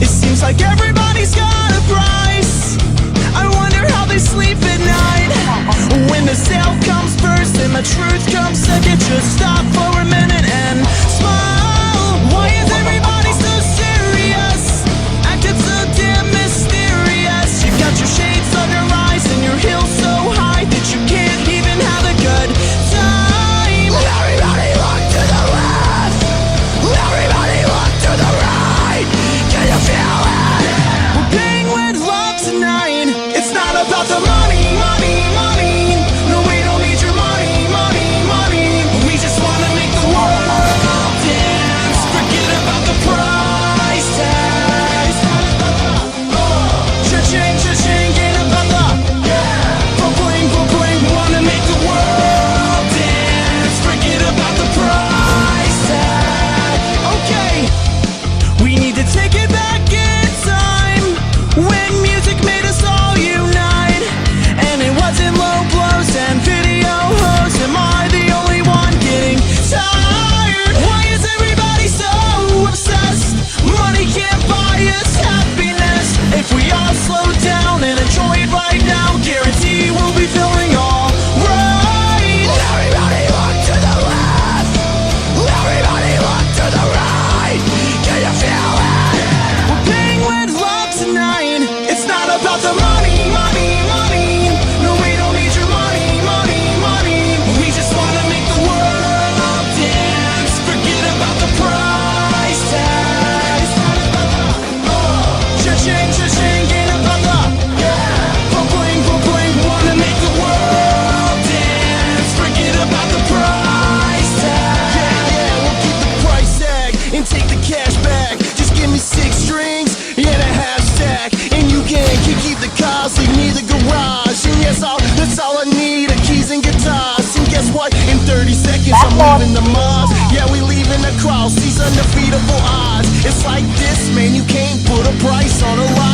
It seems like everybody's got a price. I wonder how they sleep at night. When the sale comes first and the truth comes second. guess I'm leaving the Mars. Yeah, we leaving the cross, these undefeatable odds. It's like this, man, you can't put a price on a ride.